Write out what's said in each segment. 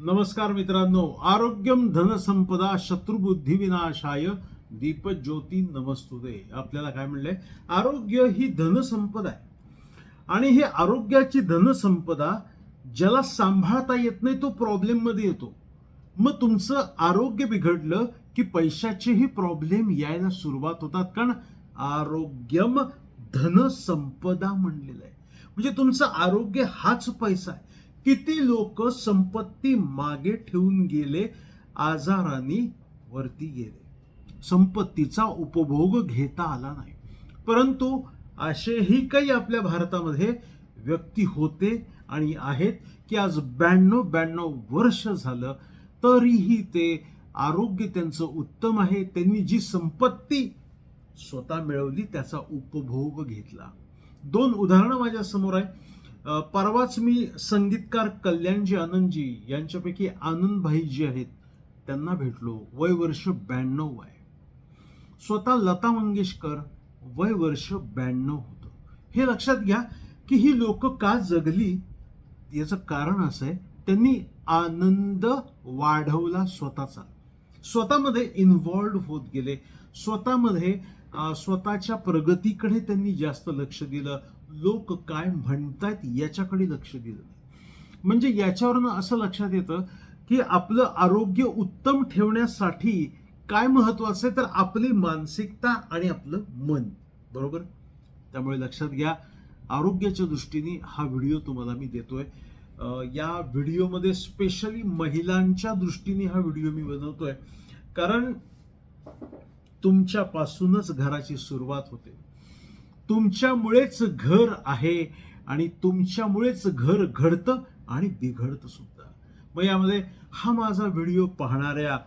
नमस्कार मित्रांनो. आरोग्यम धनसंपदा शत्रुबुद्धी विनाशाय दीपज्योती नमस्तुदे आपल्याला काय म्हणलंय? आरोग्य ही धनसंपदा आहे. आणि हे आरोग्याची धनसंपदा ज्याला सांभाळता येत नाही तो प्रॉब्लेममध्ये येतो. मग तुमचं आरोग्य बिघडलं की पैशाचेही प्रॉब्लेम यायला सुरुवात होतात. कारण आरोग्यम धनसंपदा म्हणलेलं आहे. म्हणजे तुमचं आरोग्य हाच पैसा आहे. किती लोक संपत्ती मागे ठेवून गेले आजाराने वरती गेले. संपत्तीचा उपभोग घेता आला नाही. परंतु असेही काही आपल्या भारतामध्ये व्यक्ती होते आणि आहेत की आज ब्याण्णव ब्याण्णव वर्ष झालं तरीही ते आरोग्य त्यांचं उत्तम आहे. त्यांनी जी संपत्ती स्वतः मिळवली त्याचा उपभोग घेतला. दोन उदाहरणं माझ्यासमोर आहे. परवाच मी संगीतकार कल्याणजी आनंदजी यांच्यापैकी आनंदभाई जी आहेत त्यांना भेटलो. वय वर्ष ब्याण्णव आहे. स्वतः लता मंगेशकर वय वर्ष ब्याण्णव होतं. हे लक्षात घ्या की ही लोक का जगली? याचं कारण असं आहे त्यांनी आनंद वाढवला स्वतःचा. स्वतःमध्ये इन्व्हॉल्ड होत गेले. स्वतःमध्ये स्वतःच्या प्रगतीकडे त्यांनी जास्त लक्ष दिलं. लोक काय म्हणतात याच्याकडे लक्ष दिलं नाही. म्हणजे याच्यावरनं असं लक्षात येतं की आपलं आरोग्य उत्तम ठेवण्यासाठी काय महत्वाचं आहे तर आपली मानसिकता आणि आपलं मन. बरोबर? त्यामुळे लक्षात घ्या आरोग्याच्या दृष्टीने हा व्हिडिओ तुम्हाला मी देतोय. या व्हिडिओमध्ये स्पेशली महिलांच्या दृष्टीने हा व्हिडिओ मी बनवतोय. कारण तुमच्यापासूनच घराची सुरुवात होते. तुमच्यामुळेच घर आहे आणि तुमच्यामुळेच घर घडतं आणि बिघडतं सुद्धा. मग यामध्ये हा माझा व्हिडिओ पाहणाऱ्या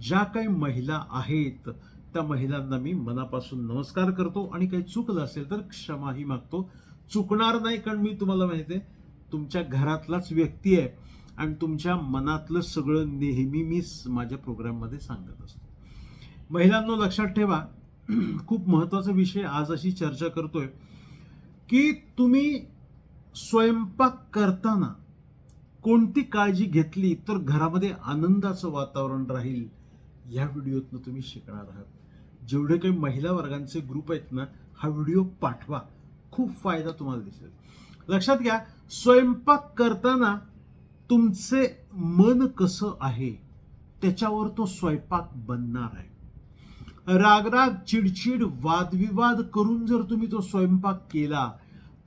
ज्या काही महिला आहेत त्या महिलांना मी मनापासून नमस्कार करतो आणि काही चुकलं असेल तर क्षमाही मागतो. चुकणार नाही कारण मी तुम्हाला माहिती आहे तुमच्या घरातलाच व्यक्ती आहे आणि तुमच्या मनातलं सगळं नेहमी मी स- माझ्या प्रोग्राममध्ये सांगत असतो. महिलांनो लक्षात ठेवा खूप महत्त्वाचा विषय आज अशी चर्चा करतोय की तुम्ही स्वयंपाक करताना कोणती काळजी घेतली तर घरामध्ये आनंदाचं वातावरण राहील ह्या व्हिडिओतनं तुम्ही शिकणार आहात. जेवढे काही महिला वर्गांचे ग्रुप आहेत ना हा व्हिडिओ पाठवा. खूप फायदा तुम्हाला दिसेल. लक्षात घ्या स्वयंपाक करताना तुमचे मन कसं आहे त्याच्यावर तो स्वयंपाक बनणार आहे. रागराग चिडचिड वादविवाद करून जर तुम्ही तो स्वयंपाक केला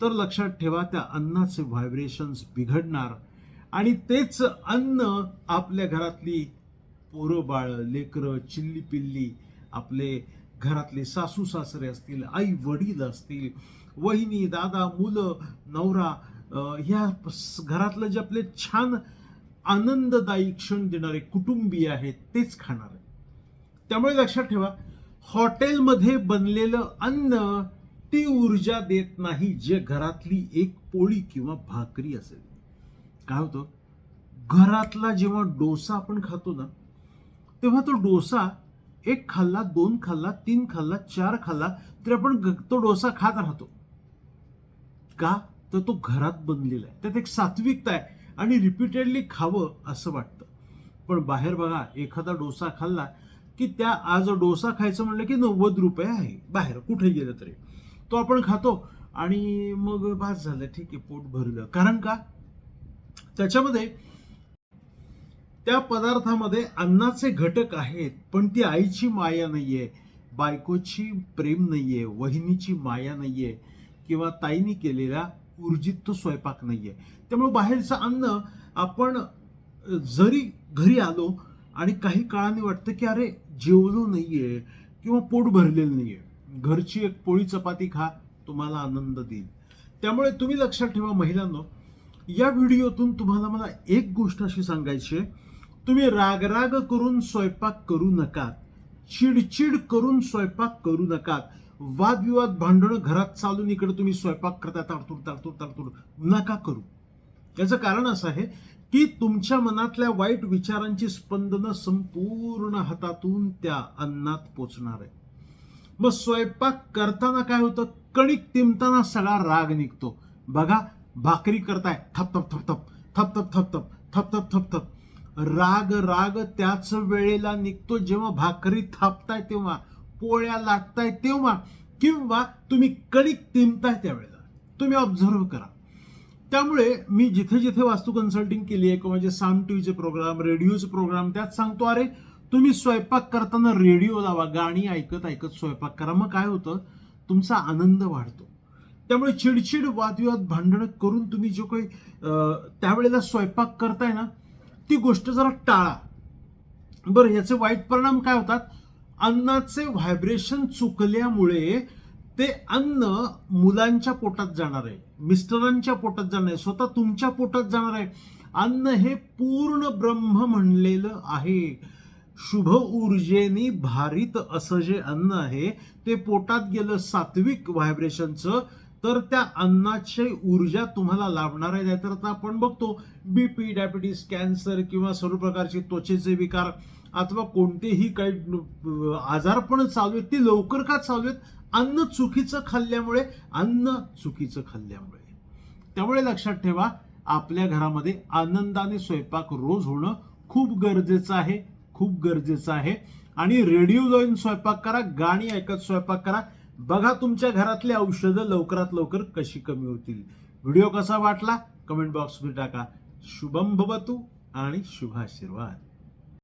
तर लक्षात ठेवा त्या अन्नाचे व्हायब्रेशन्स बिघडणार. आणि तेच अन्न आपल्या घरातली पोरं बाळ लेकरं चिल्ली पिल्ली आपले घरातले सासू सासरे असतील आई वडील असतील वहिनी दादा मुलं नवरा ह्या स- घरातलं जे आपले छान आनंददायी क्षण देणारे कुटुंबीय आहेत तेच खाणार आहे त्यामुळे लक्षात ठेवा हॉटेलमध्ये बनलेलं अन्न ती ऊर्जा देत नाही जे घरातली एक पोळी किंवा भाकरी असेल. काय होतं? घरातला जेव्हा डोसा आपण खातो ना तेव्हा तो डोसा एक खाल्ला दोन खाल्ला तीन खाल्ला चार खाल्ला तरी आपण तो डोसा खात राहतो. का? तर तो घरात बनलेला आहे. त्यात एक सात्विकता आहे आणि रिपीटेडली खावं असं वाटतं. पण बाहेर बघा एखादा डोसा खाल्ला की त्या आज डोसा खायचं म्हणलं की नव्वद रुपये आहे. बाहेर कुठे गेलं तरी. तो आपण खातो. आणि मग बास झालं ठीक आहे पोट भरलं. कारण का? त्याच्यामध्ये त्या पदार्थामध्ये अन्नाचे घटक आहेत पण ती आईची माया नाहीये बायकोची प्रेम नाहीये वहिनीची माया नाहीये किंवा ताईनी केलेला ऊर्जित तो स्वयंपाक नाहीये. त्यामुळे बाहेरचं अन्न आपण जरी घरी आलो आणि काही काळाने वाटतं की अरे जेवलो आहे किंवा पोट भरलेलं नाही आहे घरची एक पोळी चपाती खा तुम्हाला आनंद देईल. त्यामुळे तुम्ही लक्षात ठेवा महिलांनो या व्हिडिओतून तुम्हाला मला एक गोष्ट अशी सांगायची आहे. तुम्ही रागराग करून स्वयंपाक करू नका चिडचिड करून स्वयंपाक करू नका वादविवाद भांडणं घरात चालून इकडे तुम्ही स्वयंपाक करता ताडतूड ताडतूड ताडतूड नका करू. याचं कारण असं आहे की तुमच्या मनातल्या वाईट विचारांची स्पंदनं संपूर्ण हातातून त्या अन्नात पोचणार आहे मग स्वयंपाक करताना काय होतं? कणिक तिमताना सगळा राग निघतो. बघा भाकरी करताय. थप थप थप थप. थप थप थप थप. थप थप थप थप. राग राग त्याच वेळेला निघतो जेव्हा भाकरी थापताय तेव्हा पोळ्या लाटताय तेव्हा किंवा तुम्ही कणिक तिंबताय त्यावेळेला. तुम्ही ऑब्झर्व करा. त्यामुळे मी जिथे जिथे वास्तू कन्सल्टिंग केली आहे किंवा जे साम टीव्हीचे प्रोग्राम रेडिओचे प्रोग्राम त्यात सांगतो अरे तुम्ही स्वयंपाक करताना रेडिओ लावा गाणी ऐकत ऐकत स्वयंपाक करा. मग काय होतं? तुमचा आनंद वाढतो. त्यामुळे चिडचिड वादविवाद भांडणं करून तुम्ही जो काही त्यावेळेला स्वयंपाक करताय ना ती गोष्ट जरा टाळा. बरं याचे वाईट परिणाम काय होतात? अन्नाचे व्हायब्रेशन चुकल्यामुळे ते अन्न मुलांच्या पोटात जाणार आहे. मिस्टरांच्या पोटात जाणार आहे. स्वतः तुमच्या पोटात जाणार आहे. अन्न हे पूर्ण ब्रह्म म्हणलेलं आहे. शुभ ऊर्जेनी भारित असं जे अन्न आहे ते पोटात गेलं सात्विक व्हायब्रेशनचं तर त्या अन्नाची ऊर्जा तुम्हाला लाभणार आहे. नाहीतर आता आपण बघतो बीपी डायबिटीस कॅन्सर किंवा सर्व प्रकारचे त्वचेचे विकार अथवा कोणतेही काही आजारपण चालू आहेत. ती लवकर का चालू आहेत? अन्न चुकीचं खाल्ल्यामुळे अन्न चुकीचं खाल्ल्यामुळे. त्यामुळे लक्षात ठेवा आपल्या घरामध्ये आनंदाने स्वयंपाक रोज होणं खूप गरजेचं आहे खूप गरजेचं आहे. आणि रेडिओ लावून स्वयंपाक करा गाणी ऐकत स्वयंपाक करा. बघा तुमच्या घरातली औषधं लवकरात लवकर कशी कमी होतील. व्हिडिओ कसा वाटला? कमेंट बॉक्समध्ये टाका. शुभम भवतू आणि शुभाशीर्वाद.